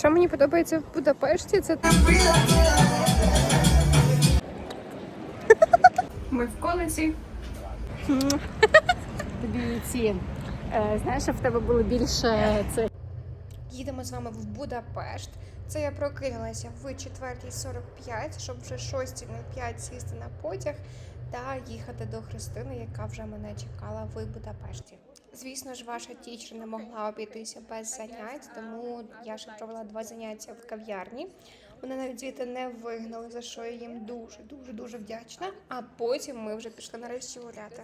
Що мені подобається в Будапешті, це ми в колесі. Тобі ці, е, знаєш, в тебе було більше це. Їдемо з вами в Будапешт. Це я прокинулася в 4.45, щоб вже 6.05 сісти на потяг та їхати до Христини, яка вже мене чекала в Будапешті. Звісно ж, ваша тічер не могла обійтися без занять, тому я ще провела два заняття в кав'ярні. Вони навіть звідти не вигнали, за що я їм дуже, дуже, дуже вдячна. А потім ми вже пішли нарешті гуляти.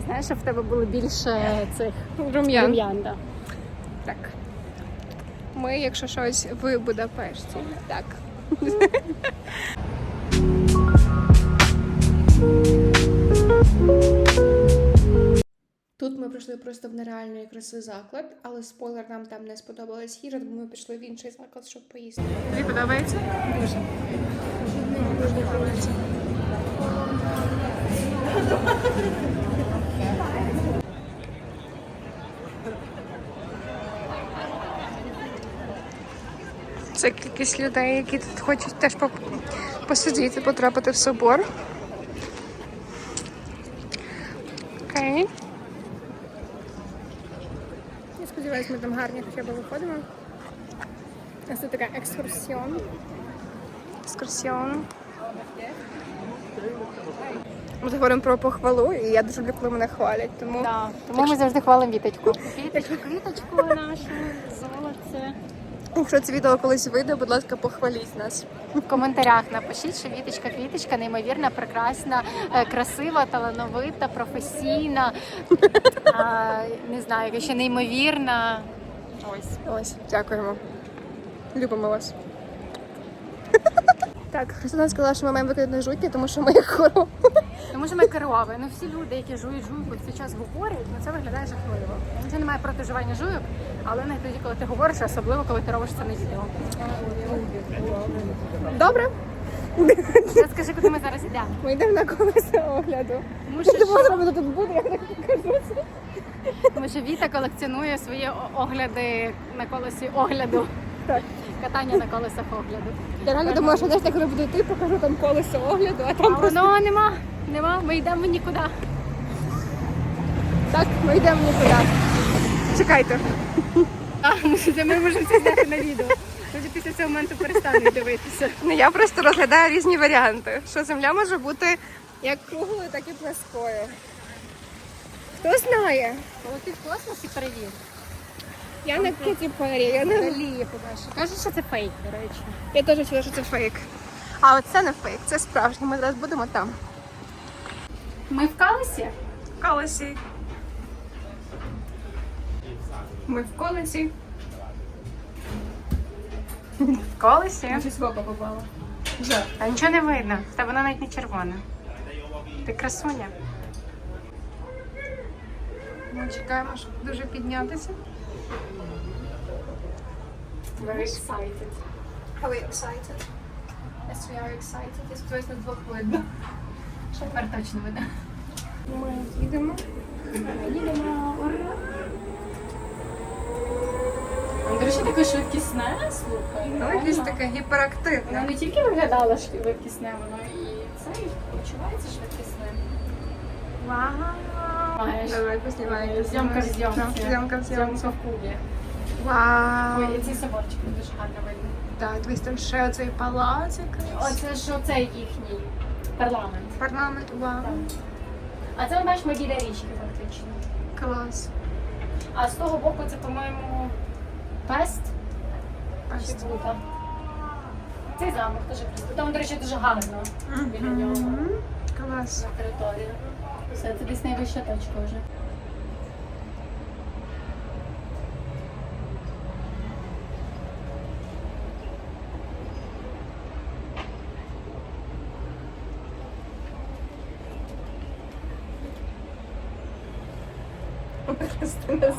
Знаєш, щоб в тебе було більше цих Рум'ян. рум'ян. Да. Так. Ми, якщо щось, в Будапешті. Так. Тут ми прийшли просто в нереальної краси заклад, але спойлер нам там не сподобалась їжа, тому ми пішли в інший заклад, щоб поїсти. Тобі подобається? Дуже. Дуже подобається. Це кількість людей, які тут хочуть теж посидіти, потрапити в собор. Окей. Я сподіваюся, ми там гарні хоча б виходимо. У нас тут така екскурсіон. Екскурсіон. Ми говоримо про похвалу, і я дуже люблю, коли мене хвалять. Тому Да. Тому ми завжди хвалимо віточку. Квіточку, квіточку нашу, золоце. Якщо це відео колись вийде, будь ласка, похваліть нас. В коментарях напишіть, що Віточка Квіточка неймовірна, прекрасна, е, красива, талановита, професійна. А, не знаю, ще неймовірна. Ось. Ось, дякуємо. Любимо вас. Так, Христина сказала, що ми маємо викидати жуйки, тому що ми як хвороб. Тому що ми керові. Ну всі люди, які жують жуйку, в цей час говорять, ну це виглядає жахливо. Нічого немає проти жування жуйок, але не тоді, коли ти говориш, особливо коли ти робиш це на відео. Добре, Я скажи, куди ми зараз йдемо. ми йдемо на колесо огляду. Тому що, зробити тут буде, я так покажу. тому що Віта колекціонує свої огляди на колесі огляду. Так. Катання на колесах огляду. Я реально думала, що я коли буду йти, покажу там колесо огляду, а там А просто воно нема, нема, ми йдемо нікуди. так, ми йдемо нікуди. Чекайте. А, ну ми можемо це зняти на відео. Люди після цього моменту перестануть дивитися. Ну я просто розглядаю різні варіанти. Що земля може бути як круглою, так і пласкою. Хто знає? Коли ти в космосі перевір. Я не Кеті Перрі, я не Далі побачиш. Кажуть, що це фейк, до речі. Я теж чула, що це фейк. А от це не фейк, це справжнє. Ми зараз будемо там. Ми в калесі? В колесі. Ми в колесі. В колесі. Щось в око попало. А нічого не видно. Та вона навіть не червона. Ти красуня. Ми чекаємо, щоб дуже піднятися. Very excited. Are we excited? Yes, we are excited. Я на двох видно. Тепер точно видно. Ми їдемо. Їдемо, ура! Речі, таке швидкісне, слухай. Ну, якесь таке гіперактивне. Воно не тільки виглядало швидкісне, воно і це і почувається швидкісним. Вау. Давай поснімаємо. Зйомка в зйомці. Зйомка в зйомці. Зйомка в кубі. Вау. Ой, і ці соборчики дуже гарно видно. Так, дивись, там ще оцей палац якийсь. Оце ж оцей їхній парламент. Парламент, вау. А це ми бачимо біля річки фактично. Клас. А з того боку це, по-моєму, пест чи Ось. Бута. Цей замок теж красивий. Там, до речі, дуже гарно біля нього Клас. на території. Все, це десь найвища точка вже. Христина.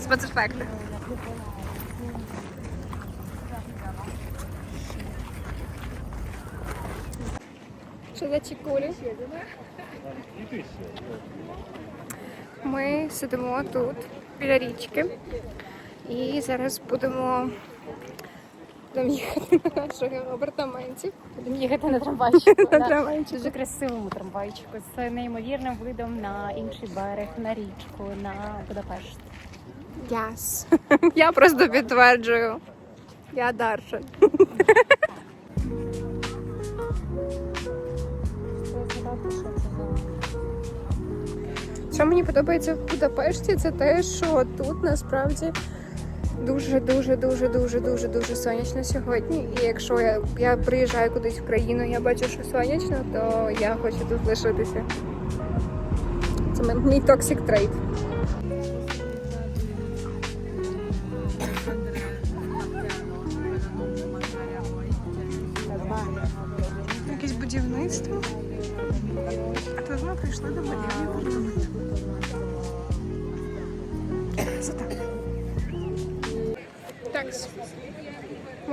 Спецефекти. Що за чекулі? Ми сидимо тут біля річки і зараз будемо, будемо їхати на наших апартаментів. Будемо їхати на трамвайчику. На трамвайчику. Дуже красивому трамвайчику з неймовірним видом на інший берег, на річку, на Будапешт. Yes. Я просто підтверджую. Я Дарша. Що мені подобається в Будапешті, це те, що тут насправді дуже, дуже, дуже, дуже, дуже, сонячно сьогодні. І якщо я, я приїжджаю кудись в країну, я бачу, що сонячно, то я хочу тут лишитися. Це мій- токсик трейд. Якесь будівництво. А тут ми прийшли до будівлі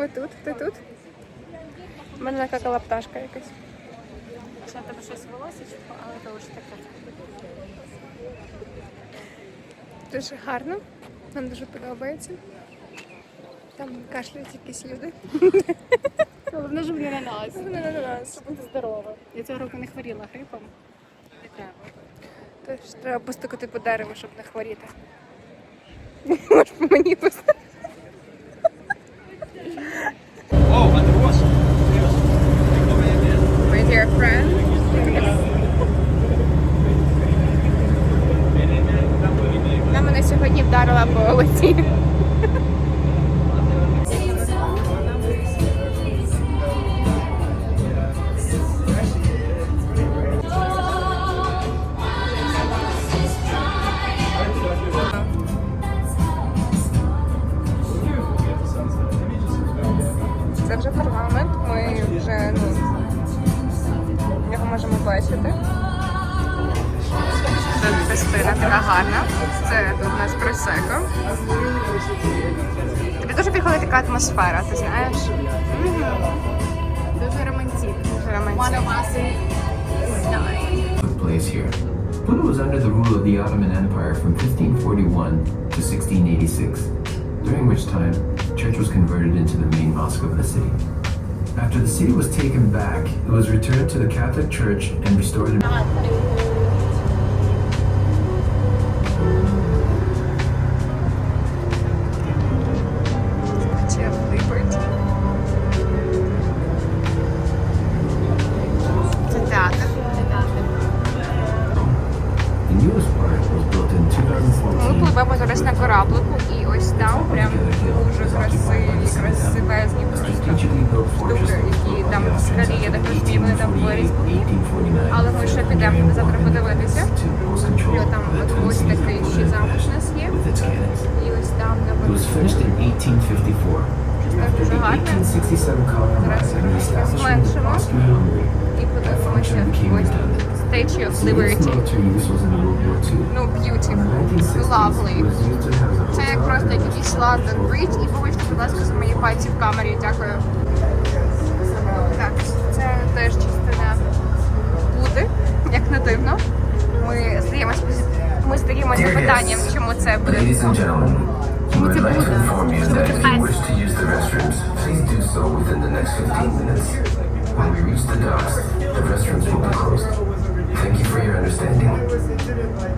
Ми тут, ти тут. У мене накакала пташка якась. Ще тебе щось волосечко, але то вже таке. Дуже гарно. Нам дуже подобається. Там кашляють якісь люди. Головне, щоб не на нас. Вони на нас. Щоб бути здорова. Я цього року не хворіла грипом. Не треба. Тож треба постукати по дереву, щоб не хворіти. Може по мені постукати. Friend. Вона мене сьогодні вдарила по лиці. Гарна. Це тут у нас просеко. Тобі дуже підходить така атмосфера, ти знаєш? Дуже романтично. Дуже романтично. Buda was under the rule of the Ottoman Empire from 1541 to 1686, during which time the church was converted into the main mosque of the city. After the city was taken back, it was returned to the Catholic Church and restored It was finished in 1854. After the гарне. 1867 compromise and the establishment of зменшимо. Austria-Hungary, І that подивимося function became ось redundant. Statue of Liberty. Ну, beautiful, 1960s, lovely. Це як просто and якийсь London Bridge. І вибачте, будь ласка, за мої пальці в камері. Дякую. Так, це теж частина Буди, як не дивно. Ми здаємося, ми здаємося Dear питанням, чому це буде. Ladies and gentlemen, we would like to inform you that if you Hi. wish to use the restrooms, please do so within the next 15 minutes. When we reach the docks, the restrooms will be closed. Thank you for your understanding.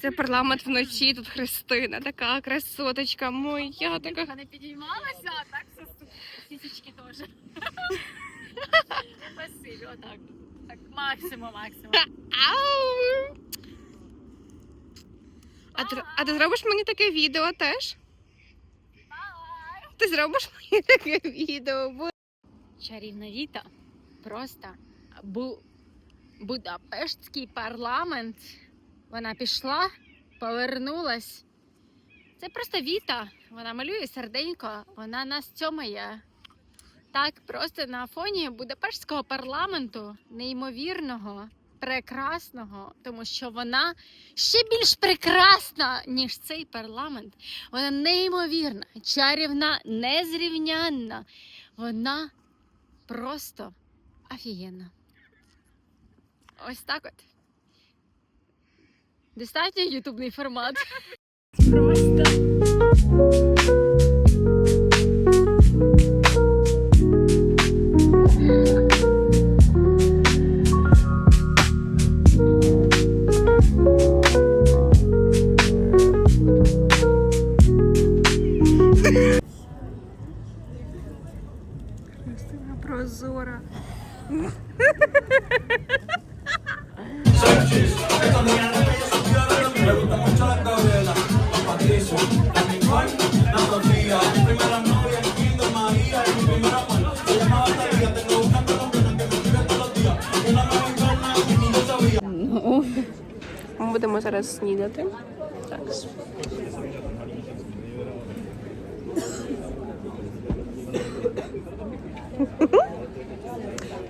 Це парламент вночі, тут Христина, така красоточка моя, така. не підіймалася, а так все сісічки теж. Спасибі, отак. Максимум, максимум. Ау! А ти, а ти зробиш мені таке відео теж? Ти зробиш мені таке відео? Чарівна Віта просто бу Будапештський парламент. Вона пішла, повернулась. Це просто Віта. Вона малює серденько, вона нас цьомає. Так, просто на фоні Будапештського парламенту, неймовірного, прекрасного, тому що вона ще більш прекрасна, ніж цей парламент. Вона неймовірна, чарівна, незрівнянна. Вона просто офігенна. Ось так от. Достатньо ютубний формат. Просто. Будемо зараз снідати. Так.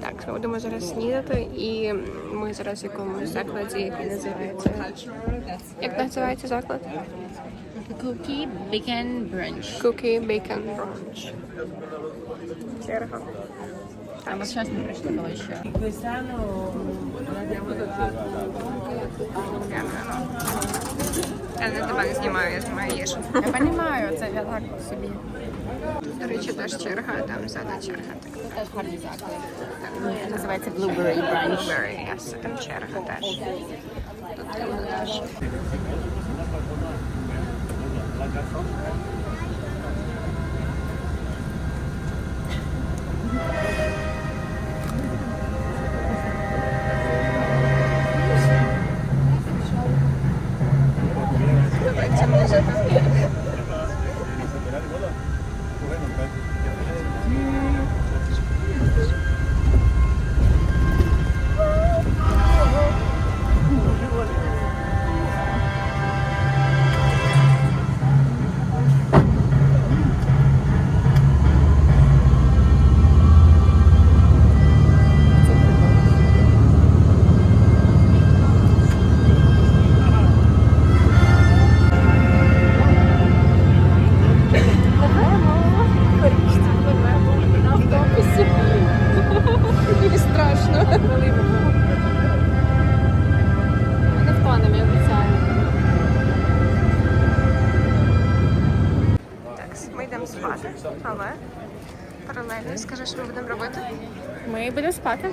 Так, ми будемо зараз снідати, і ми зараз в якомусь закладі, який називається. Як називається заклад? Cookie Bacon Brunch. Cookie Bacon Brunch. Черга. А ми зараз не прийшли було ще. Я не тебе не знімаю, я знімаю їжу. Я розумію, це я так собі. До речі, теж черга, там ззаду черга. Це теж гарні заклади. Називається Blueberry Brunch. Blueberry, yes, там черга теж. Тут люди теж. Спати, але паралельно скажи, що ми будемо робити. Ми будемо спати.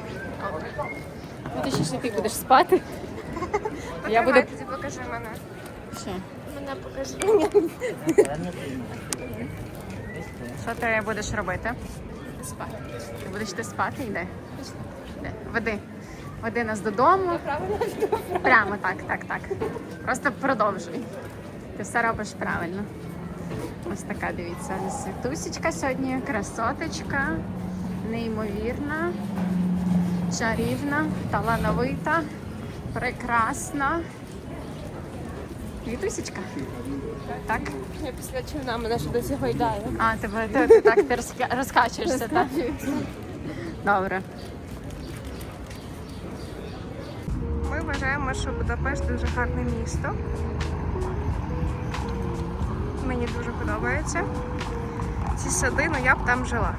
Ну, точніше, ти будеш спати. Я буду. Тоді покажи мене. Що? Мене покажи. Що ти будеш робити? Спати. Ти будеш ти спати? Йди. Йди. Веди. Веди нас додому. Прямо так, так, так. Просто продовжуй. Ти все робиш правильно. Ось така, дивіться, світусечка сьогодні, красоточка, неймовірна, чарівна, талановита, прекрасна. Вітусечка. Так? Я після човна мене ще досі гойдає. А, тебе ти, ти так ти розка- розкачуєшся, так? Добре. Ми вважаємо, що Будапешт дуже гарне місто. Мені дуже подобається. Ці сади, ну я б там жила.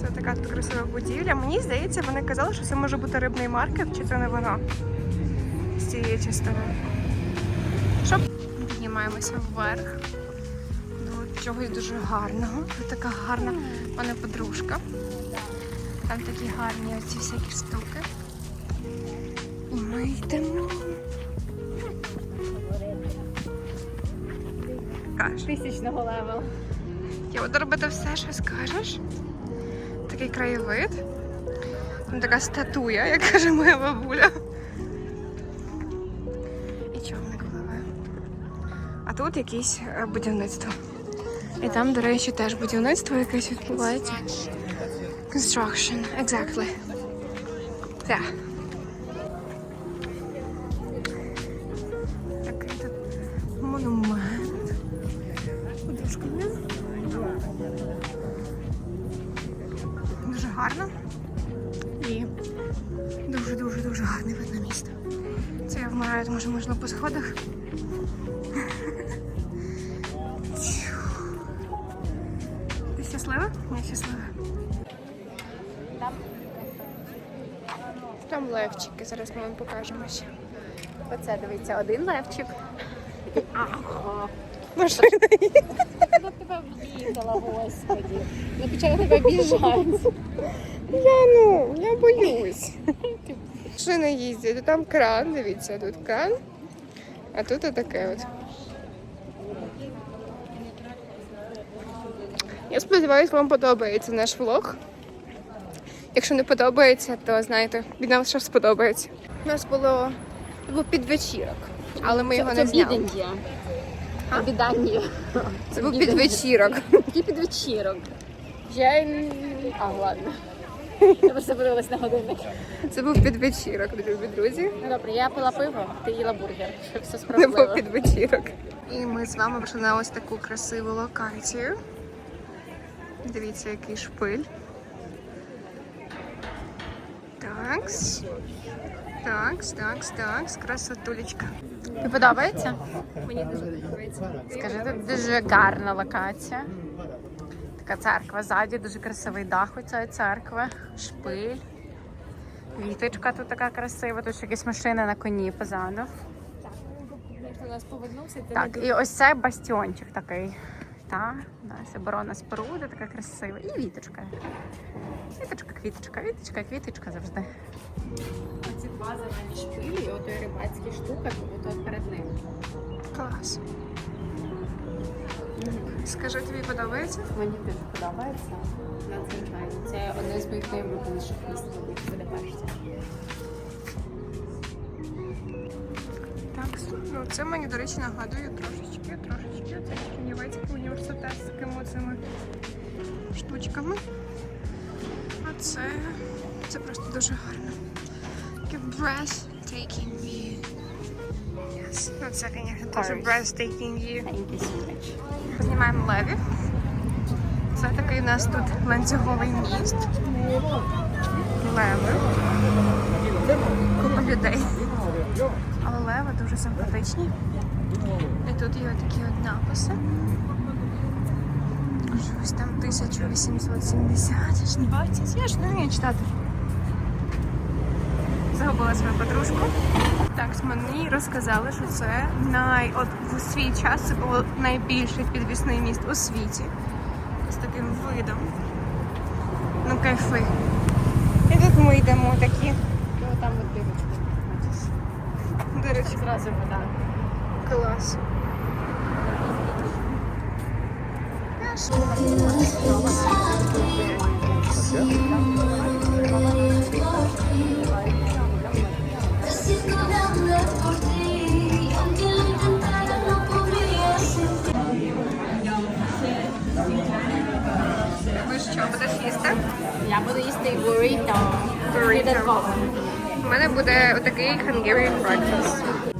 Це така тут красива будівля. Мені здається, вони казали, що це може бути рибний маркет, чи це не воно з цієї частини. Що? Піднімаємося вверх до чогось дуже гарного. Тут така гарна в мене подружка. Там такі гарні оці всякі штуки. І ми йдемо. Каш. Тисячного левел. Я буду робити все, що скажеш. Такий краєвид. Там така статуя, як каже моя бабуля. І човник пливе. А тут якесь е, будівництво. І там, до речі, теж будівництво якесь відбувається. Construction, exactly. Так. Такий тут монумент. Левчики, зараз ми вам покажемо ще. Оце дивіться, один левчик. Машина Вона тебе об'їздила, господі. Не почала тебе біжати. Я ну, я боюсь. Машина їздить, там кран, дивіться, тут кран, а тут отаке от. Я сподіваюся, вам подобається наш влог. Якщо не подобається, то знаєте, від нас що сподобається. У нас було був підвечірок, але ми його не зняли. А? Обідання. Це був підвечірок. Який підвечірок. Я... А, ладно. Я просто подивилась на годинник. Це був підвечірок, любі друзі. Ну добре, я пила пиво, ти їла бургер. Щоб все справедливо. був підвечірок. І ми з вами прийшли на ось таку красиву локацію. Дивіться, який шпиль. Такс. Такс, такс, такс. Красотулечка. Тобі подобається? Мені дуже подобається. Скажи, тут дуже гарна локація. Така церква ззаді, дуже красивий дах у цієї церкви, шпиль. Віточка тут така красива, тут ще якісь машини на коні позаду. Нас повернувся, Так, і ось це бастіончик такий. Та, ось оборона споруда, така красива. І віточка. Віточка, квіточка, віточка, квіточка завжди. Оці два зелені шпилі, і отой рибацькі штука, тут перед ним. Клас. Скажи, тобі подобається? Мені дуже подобається. Надзвичайно. Це одне з моїх найулюбленіших місць в Будапешті. Так, ну це мені, до речі, нагадує трошечки, трошечки. Це з такими цими штучками. Це, це просто дуже гарно. Таке breathtaking view. Yes. Ну це, звісно, дуже breathtaking view. Thank you so much. Знімаємо левів. Це такий у нас тут ланцюговий міст. Леви. Купа людей. Але леви дуже симпатичні. І тут є такі от написи. Щось там 1870, я ж не бачу, я ж не вмію читати. Загубила свою подружку. Так, мені розказали, що це най... от в свій час це було найбільший підвісний міст у світі. З таким видом. Ну, кайфи. І тут ми йдемо такі. Ну, там от дирочка. Вода. клас. Ви що, будеш їсти? Я буду їсти буррито. Burrito. Додатково. У мене буде отакий Hungarian breakfast.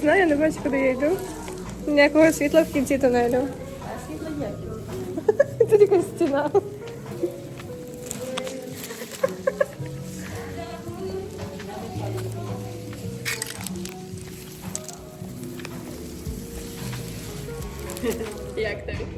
Знаю, не бачу, куди я йду. Ніякого світла в кінці тунелю. А світло є. Це якась стіна.